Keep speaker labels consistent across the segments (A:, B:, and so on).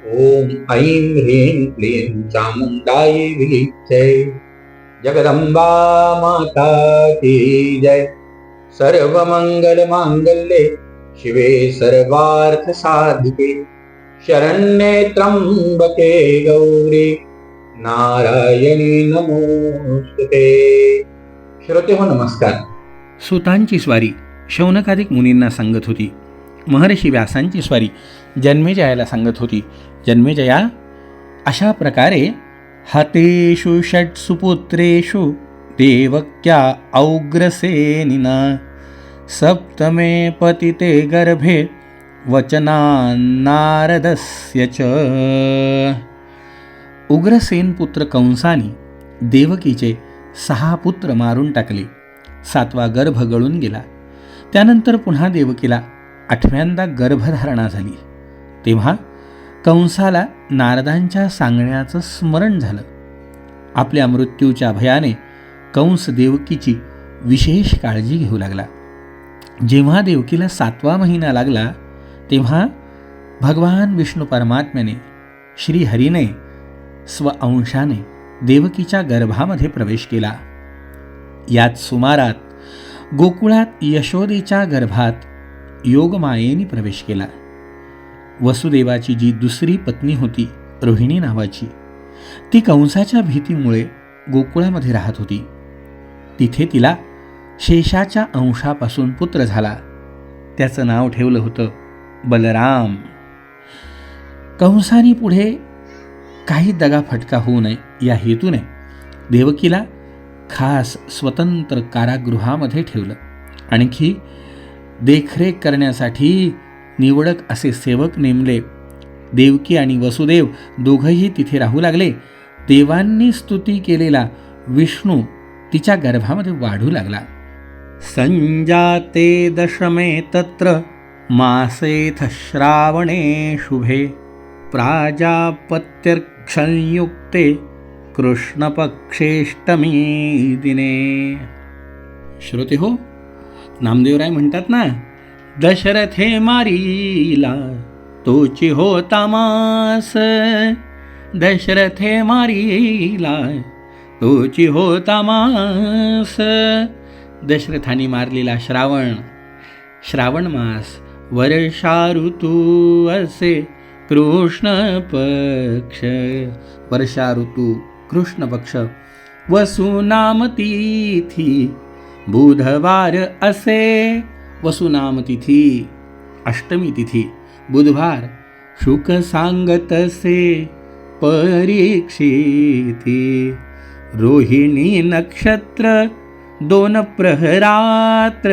A: ॐ ऐं ह्रीं क्लीं चामुण्डायै विच्चे जगदंबा माता की जय। सर्वमङ्गलमाङ्गल्ये शिवे सर्वार्थ साधिके शरण्ये त्र्यंबके गौरी नारायणी नमोस्तुते। श्रोते हो नमस्कार।
B: सुतांची स्वारी शौनकादिक मुनींना सांगत होती महर्षी व्यासांची स्वारी जन्मेजयाला सांगत होती जन्मेजया अशा प्रकारे हतेषु षट् सुपुत्रेषु देवक्या औग्रसेनिना सप्तमे पतिते गर्भे वचनानारदस्य च. उग्रसेन पुत्र कंसानी देवकीचे सहा पुत्र मारून टाकले. सातवा गर्भ गळून गेला. त्यानंतर पुन्हा देवकीला आठव्यांदा गर्भधारणा झाली. तेव्हा कंसाला नारदांच्या सांगण्याचं स्मरण झालं. आपल्या मृत्यूच्या भयाने कंस देवकीची विशेष काळजी घेऊ लागला. जेव्हा देवकीला सातवा महिना लागला तेव्हा भगवान विष्णू परमात्म्याने श्रीहरीने स्वअंशाने देवकीच्या गर्भामध्ये प्रवेश केला. याच सुमारात गोकुळात यशोदेच्या गर्भात योगमायेने प्रवेश केला. वसुदेवाची जी दुसरी पत्नी होती रोहिणी नावाची ती कंसाच्या भीतीमुळे गोकुळामध्ये राहत होती. तिथे तिला शेषाच्या अंशापासून पुत्र झाला. त्याचं नाव ठेवलं होतं बलराम. कंसानी पुढे काही दगाफटका होऊ नये या हेतूने देवकीला खास स्वतंत्र कारागृहामध्ये ठेवलं. आणखी देखरेख करण्यासाठी निवडक असे सेवक नेमले. देवकी आणि वसुदेव दोघंही तिथे राहू लागले. देवांनी स्तुती केलेला विष्णू तिच्या गर्भामध्ये वाढू लागला. संजाते दशमे तत्र मासेथ श्रावणे शुभे. प्राजापत्यर्क्षंयुक्ते कृष्णपक्षेष्टमी दिने. श्रोते हो नामदेवराय म्हणतात ना दशरथे मारीला तोची होता मास दशरथे मारीला तोची होता मास दशरथाने मारलेला श्रावण. श्रावण मास वर्षा ऋतू असे कृष्ण पक्ष वर्षा ऋतू कृष्ण पक्ष वसुनामतिथी बुधवार असे. वसुनाम तिथी अष्टमी तिथी बुधवार शुक सांगतसे परीक्षिती रोहिणी नक्षत्र दोन प्रहरात्र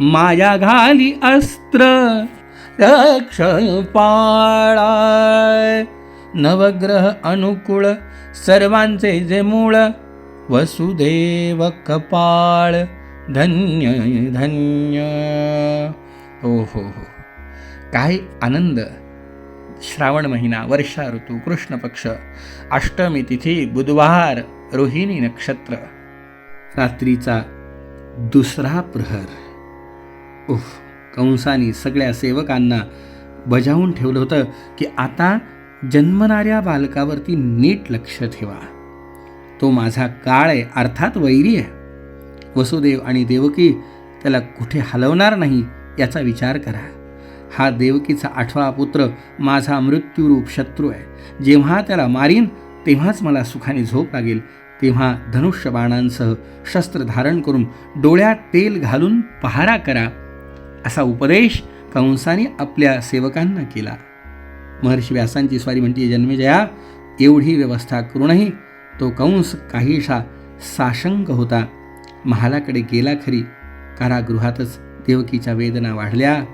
B: माया घाली अस्त्र रक्ष पाळा नवग्रह अनुकूळ सर्वांचे जे मूळ वसुदेव कपाळ धन्य धन्य. हो हो हो. काय आनंद. श्रावण महिना वर्षा ऋतू कृष्ण पक्ष अष्टमी तिथी बुधवार रोहिणी नक्षत्र. रात्रीचा दुसरा प्रहर. उफ कंसानी सगळ्या सेवकांना बजावून ठेवलं होतं की आता जन्मणाऱ्या बालकावरती नीट लक्ष ठेवा. तो माझा काळ आहे अर्थात वैरी आहे. वसुदेव आणि देवकी त्याला कुठे हलवणार नाही याचा विचार करा. हा देवकीचा आठवा पुत्र माझा मृत्यूरूप शत्रू आहे. जेव्हा त्याला मारीन तेव्हाच मला सुखाने झोप लागेल. तेव्हा धनुष्य बाणांसह शस्त्र धारण करून डोळ्यात तेल घालून पहारा करा असा उपदेश कंसाने आपल्या सेवकांना केला. महर्षी व्यासांची स्वारी म्हणते जन्मेजया एवढी व्यवस्था करूनही तो कंस काहीसा साशंक होता. महालाकडे गेला खरी. कारागृहातच देवकीच्या वेदना वाढल्या.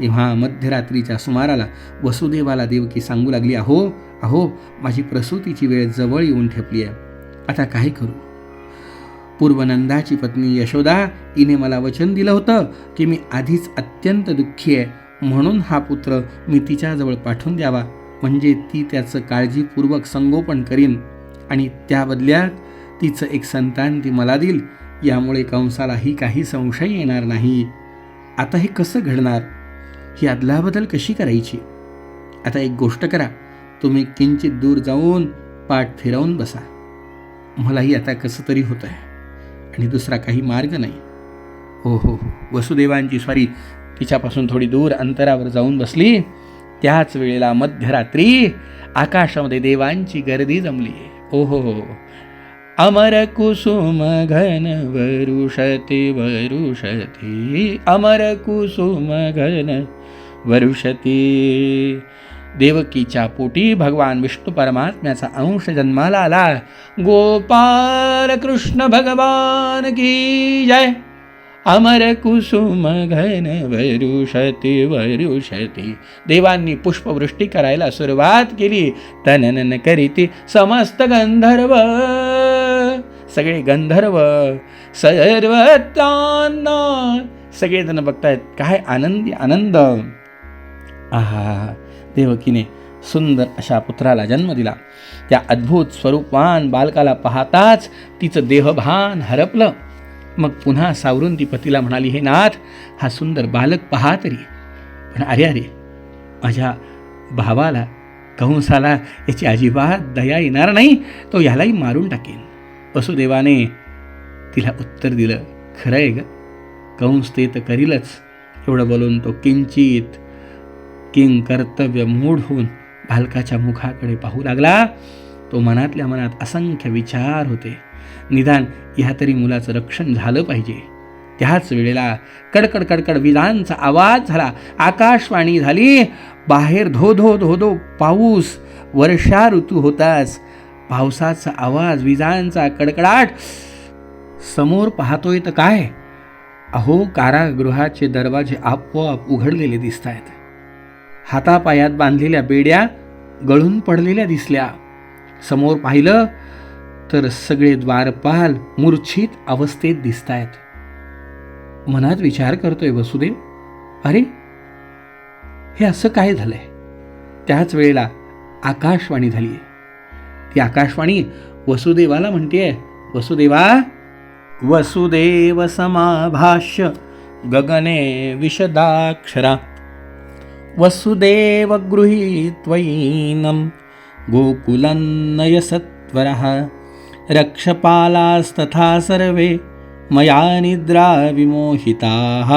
B: तेव्हा मध्यरात्रीच्या सुमाराला वसुदेवाला देवकी सांगू लागली अहो अहो माझी प्रसूतीची वेळ जवळ येऊन ठेपली आहे. आता काय करू? पूर्वनंदाची पत्नी यशोदा हिने मला वचन दिलं होतं की मी आधीच अत्यंत दुःखी आहे. म्हणून हा पुत्र मी तिच्याजवळ पाठवून द्यावा. म्हणजे ती त्याचं काळजीपूर्वक संगोपन करीन. आणि त्या बदल्यात तिचं एक संतान ती मला देईल. यामुळे कंसालाही काही संशय येणार नाही. आता हे कसं घडणार? ही अदलाबदल कशी करायची? आता एक गोष्ट करा. तुम्ही किंचित दूर जाऊन पाठ फिरवून बसा. मलाही आता कसं तरी होत आहे आणि दुसरा काही मार्ग नाही. हो हो हो. वसुदेवांची स्वारी तिच्यापासून थोडी दूर अंतरावर जाऊन बसली. त्याच वेळेला मध्यरात्री आकाशामध्ये देवांची गर्दी जमली ओ हो हो अमर कुसुम घन वरुषते वरुषते अमर कुसुम घन वरुषती. देवकीच्या पोटी भगवान विष्णू परमात्म्याचा अंश जन्माला आला. गोपाल कृष्ण भगवान की जय. अमर कुसुम घन वरुषती वरुषते. देवांनी पुष्पवृष्टी करायला सुरुवात केली. तननन करीती समस्त गंधर्व. सगळे गंधर्व सर्वत्रांना. सगळेजण बघतायत काय आनंदी आनंद. आहा देवकीने सुंदर अशा पुत्राला जन्म दिला. त्या अद्भुत स्वरूपवान बालकाला पाहताच तिचं देहभान हरपलं. मग पुन्हा सावरून ती पतीला म्हणाली हे नाथ हा सुंदर बालक पहा तरी. पण अरे अरे माझ्या भावाला कंसाला याची अजिबात दया येणार नाही तो ह्यालाही मारून टाकेन. वसुदेवाने तिला उत्तर दिलं खरं आहे ग कंस ते तर करीलच. एवढं बोलून तो किंचित किंग कर्तव्य मूढ होऊन बालकाच्या मुखाकडे पाहू लागला. तो मनातल्या मनात असंख्य विचार होते. निदान ह्या तरी मुलाचं रक्षण झालं पाहिजे. त्याच वेळेला कडकड कडकड विजांचा आवाज झाला. आकाशवाणी झाली बाहेर धो धो धो धो पाऊस वर्षा ऋतू होताच. पावसाचा आवाज विजांचा कडकडाट. समोर पाहतोय तर काय? अहो कारागृहाचे दरवाजे आपोआप उघडलेले दिसत आहेत हातापायात बांधलेल्या बेड्या गळून पडलेल्या दिसल्या. समोर पाहिलं तर सगळे द्वारपाल मूर्छित अवस्थेत दिसत आहेत मनात विचार करतोय वसुदेव अरे हे असं काय झालंय? त्याच वेळेला आकाशवाणी झाली ती आकाशवाणी वसुदेवाला म्हणतेय वसुदेवा वसुदेव समाभाष्य गगने विशदाक्षरा वसुदेव गृहीत्वैनं गोकुलन्नयसत्वरः रक्षपालास्तथा सर्वे मया निद्रा विमोहिताः।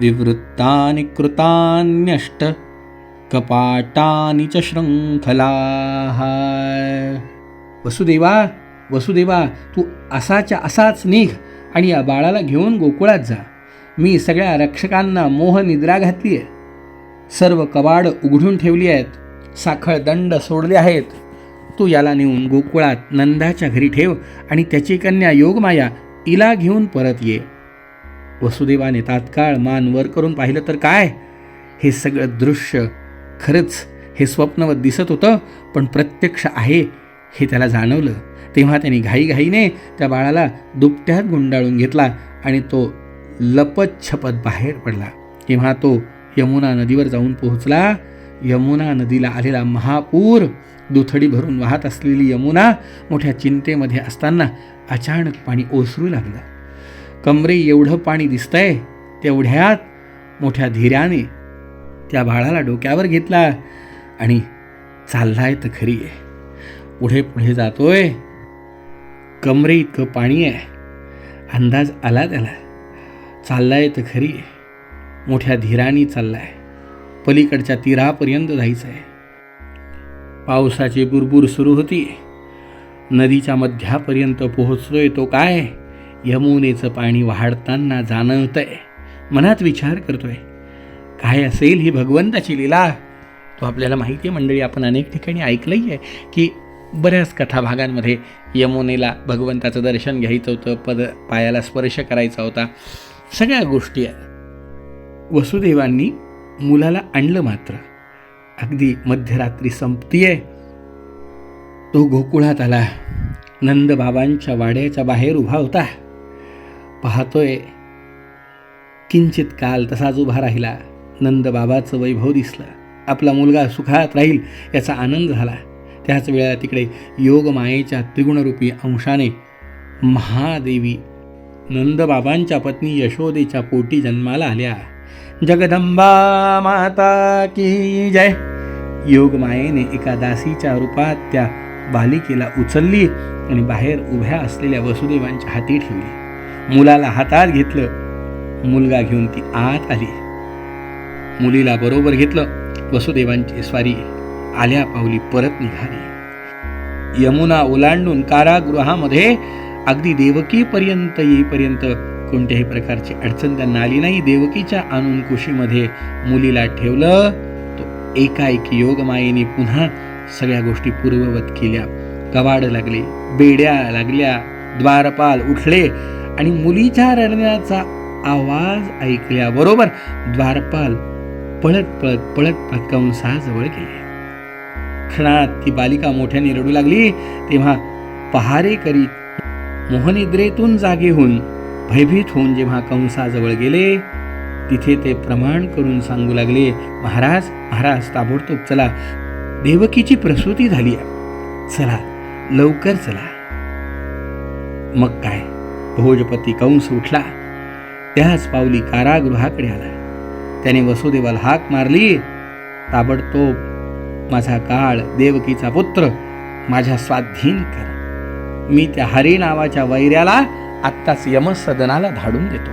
B: विवृत्तानि कृतान्यष्ट कपाटानि च शृङ्खलाः। वसुदेवा वसुदेवा तू असाच्या असाच निघ आणि या बाळाला घेऊन गोकुळात जा. मी सगळ्या रक्षकांना मोह निद्रा घातली आहे सर्व कवाड उघडून ठेवली आहेत. साखळदंड सोडले आहेत. तू याला नेऊन गोकुळात नंदाच्या घरी ठेव आणि त्याची कन्या योगमाया इला घेऊन परत ये. वसुदेवाने तात्काळ मान वर करून पाहिलं तर काय? हे सगळं दृश्य खरंच हे स्वप्नवत दिसत होतं पण प्रत्यक्ष आहे हे त्याला जाणवलं. तेव्हा त्यांनी घाईघाईने त्या बाळाला दुपट्यात गुंडाळून घेतला आणि तो लपत छपत बाहेर पडला. तेव्हा तो यमुना नदीवर जाऊन पोहोचला. यमुना नदीला आलेला महापूर दुथडी भरून वाहत असलेली यमुना मोठ्या चिंतेमध्ये असताना अचानक पाणी ओसरू लागलं. कमरे एवढं पाणी दिसतंय तेवढ्यात मोठ्या धीर्याने त्या बाळाला डोक्यावर घेतला आणि चाललाय तर खरी आहे. पुढे पुढे जातोय. कमरे इतकं पाणी आहे. अंदाज आला त्याला. चाललाय तर खरी आहे. मोठ्या धीराने चाललाय. पलीकडच्या तीरापर्यंत जायचं आहे पावसाची बुरबुर सुरू होती. नदीच्या मध्यापर्यंत पोहोचतोय तो काय? यमुनेचं पाणी वाढताना जाणवतंय. मनात विचार करतोय. काय असेल ही भगवंताची लीला? तो आपल्याला माहिती आहे मंडळी आपण अनेक ठिकाणी ऐकलंही आहे की बऱ्याच कथा भागांमध्ये यमुनेला भगवंताचं दर्शन घ्यायचं होतं पद पायाला स्पर्श करायचा होता. सगळ्या गोष्टी आहेत. वसुदेवांनी मुलाला आणलं मात्र. अगदी मध्यरात्री संपतीये. तो गोकुळात आला. नंदबाबांच्या वाड्याच्या बाहेर उभा होता. पाहतोय किंचित काल तसाच उभा राहिला. नंदबाबाचं वैभव दिसलं. आपला मुलगा सुखात राहील याचा आनंद झाला. त्याच वेळेला तिकडे योगमायेच्या त्रिगुणरूपी अंशाने महादेवी नंदबाबांच्या पत्नी यशोदेच्या पोटी जन्माला आल्या. जगदंबा माता की जय. योगमायेने एका दासीच्या रूपात त्या बालिकेला उचलली आणि बाहेर उभ्या असलेल्या वसुदेवांच्या हाती ठेवली. मुलाला हातात घेतलं. मुलगा घेऊन ती आत आली. मुलीला बरोबर घेतलं. वसुदेवांची स्वारी आल्या पावली परत निघाली. यमुना ओलांडून कारागृहामध्ये अगदी देवकीपर्यंत येईपर्यंत कोणत्याही प्रकारची अडचण त्यांना आली नाही. देवकीच्या आणून कुशीमध्ये मुलीला ठेवलं. तो एकाएकी योगमायेने पुन्हा सगळ्या गोष्टी पूर्ववत केल्या. कवाड लागले बेड्या लागल्या द्वारपाल उठले आणि मुलीच्या रडण्याचा आवाज ऐकल्याबरोबर द्वारपाल पळत पळत पळत पळत कंसाजवळ गेले. क्षणात ती बालिका मोठ्याने रडू लागली. तेव्हा पहारेकरी मोहनिद्रेतून जागे होऊन भयभीत होऊन जेव्हा कंसाजवळ गेले तिथे ते प्रमाण करून सांगू लागले महाराज महाराज ताबडतोब चला. देवकीची प्रसूती झाली चला लवकर चला. मग काय? भोजपती कंस उठला. त्याच पावली कारागृहाकडे आला. त्याने वसुदेवाला हाक मारली ताबडतोब माझा काळ देवकीचा पुत्र माझ्या स्वाधीन कर. मी त्या हरी नावाच्या वैऱ्याला आत्ताच यमसदनाला धाडून देतो.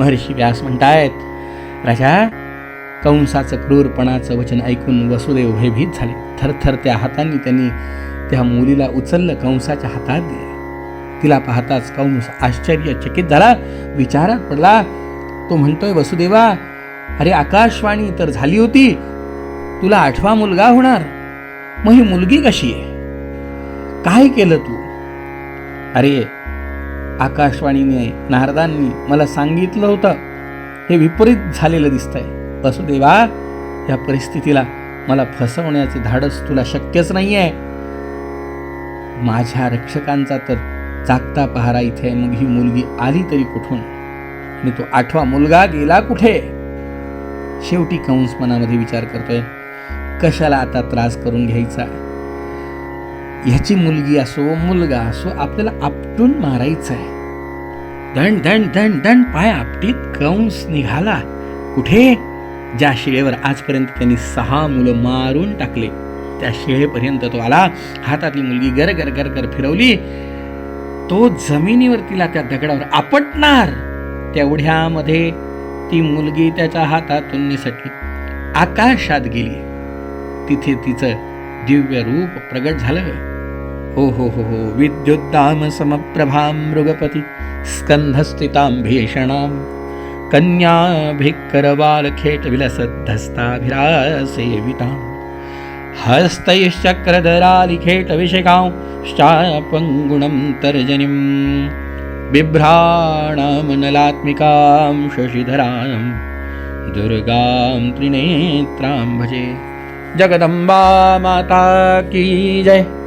B: महर्षी व्यास म्हणतायत राजा कंसाचं क्रूरपणाचं वचन ऐकून वसुदेव भयभीत झाले. थरथर त्या हातांनी त्यांनी त्या मुलीला उचललं कंसाच्या हातात दिलं. तिला पाहताच कंस आश्चर्यचकित झाला विचारात पडला तो म्हणतोय वसुदेवा अरे आकाशवाणी तर झाली होती तुला आठवा मुलगा होणार. मग ही मुलगी कशी आहे? काय केलं तू? अरे आकाशवाणीने नारदांनी मला सांगितलं होतं. हे विपरीत झालेलं दिसतंय. वसुदेवा या परिस्थितीला मला फसवण्याचे धाडस तुला शक्यच नाही आहे माझ्या रक्षकांचा तर जागता पहारा इथे आहे. मग ही मुलगी आली तरी कुठून? आणि तो आठवा मुलगा गेला कुठे? शेवटी कंस मनामध्ये विचार करतोय. कशाला आता त्रास करून घ्यायचा? ह्याची मुलगी असो मुलगा असो आपल्याला आपटून मारायचं आहे. दण दण दण दण पाय आपटीत कंस निघाला. कुठे? ज्या शिळेवर आजपर्यंत त्यांनी सहा मुलं मारून टाकले. त्या शिळेपर्यंत तो आला हातातली मुलगी गर गर गर गर फिरवली. तो जमिनीवर तिला त्या दगडावर आपटणार. तेवढ्यामध्ये ती मुलगी त्याच्या हातातून निसटली. आकाशात गेली. तिथे तिचं दिव्य रूप प्रगट झालं. हो हो हो हो विद्युद्दाम समप्रभां मृगपती स्कंधस्थितां भीषणां कन्याभिक्करबालखेटविलसद्धस्ताभिरासेवितां हस्तैश्चक्रधरालिखेटविशिकां श्चापङ्गुणं तर्जनीं बिभ्राणामनलात्मिकां शशिधरां दुर्गां त्रिनेत्रां भजे। जगदम्बा माता की जय।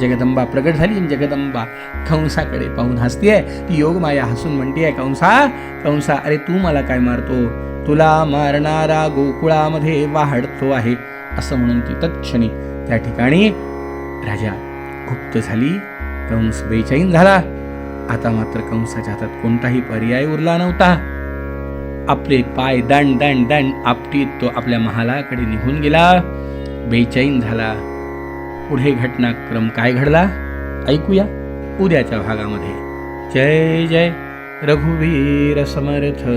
B: जगदंबा प्रगट झाली आणि जगदंबा कंसाकडे पाहून हसतीये. ती योगमाया हसून म्हणतीये कंसा कंसा अरे तू मला काय मारतो? तुला मारणारा गोकुळामध्ये वाढतो आहे असं म्हणून ती तत्क्षणी त्या ठिकाणी राजा गुप्त झाली. कंस बेचैन झाला. आता मात्र कंसाच्या हातात कोणताही पर्याय उरला नव्हता. आपले पाय दंड दंड दंड आपटीत तो आपल्या महालाकडे निघून गेला. बेचैन झाला. पुढे घटनाक्रम काय घडला? ऐकूया उद्याच्या भागामध्ये. जय जय. रघुवीर समर्थ.